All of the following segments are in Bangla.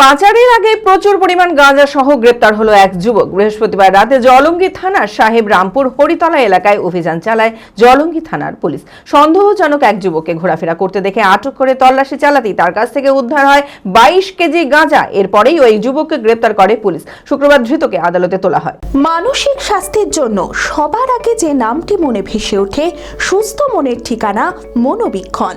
পাচারের আগে প্রচুর পরিমাণ গাঁজা সহ গ্রেপ্তার হলো এক যুবক। বৃহস্পতিবার রাতে জলঙ্গি থানার সাহেব রামপুর হরিতলা এলাকায় অভিযান চালায় জলঙ্গি থানার পুলিশ। সন্দেহজনক এক যুবককে ঘোরাফেরা করতে দেখে আটক করে তল্লাশি চালাতেই তার কাছ থেকে উদ্ধার হয় বাইশ কেজি গাঁজা। এরপরেই ওই যুবককে গ্রেপ্তার করে পুলিশ। শুক্রবার ধৃতকে আদালতে তোলা হয়। মানসিক স্বাস্থ্যের জন্য সবার আগে যে নামটি মনে ভেসে ওঠে, সুস্থ মনের ঠিকানা মনোবীক্ষণ।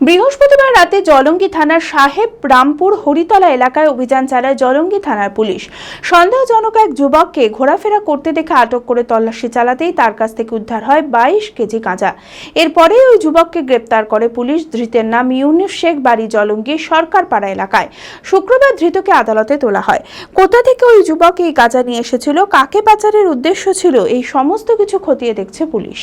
বৃহস্পতিবার রাতে জলঙ্গি থানার সাহেব রামপুর হরিতলা এলাকায় অভিযান চালায় জলঙ্গি থানার পুলিশ। সন্দেহজনক এক যুবককে ঘোরাফেরা করতে দেখে আটক করে তল্লাশি চালাতেই তার কাছ থেকে উদ্ধার হয় বাইশ কেজি গাঁজা এরপরেই ওই যুবককে গ্রেপ্তার করে পুলিশ। ধৃতের নাম ইউনুস শেখ, বাড়ি জলঙ্গি, সরকারপাড়া এলাকায়। শুক্রবার ধৃতকে আদালতে তোলা হয়। কোথা থেকে ওই যুবক এই গাঁজা নিয়ে এসেছিল? কাকে পাচারের উদ্দেশ্য ছিল? এই সমস্ত কিছু খতিয়ে দেখছে police.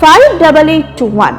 five double eight two one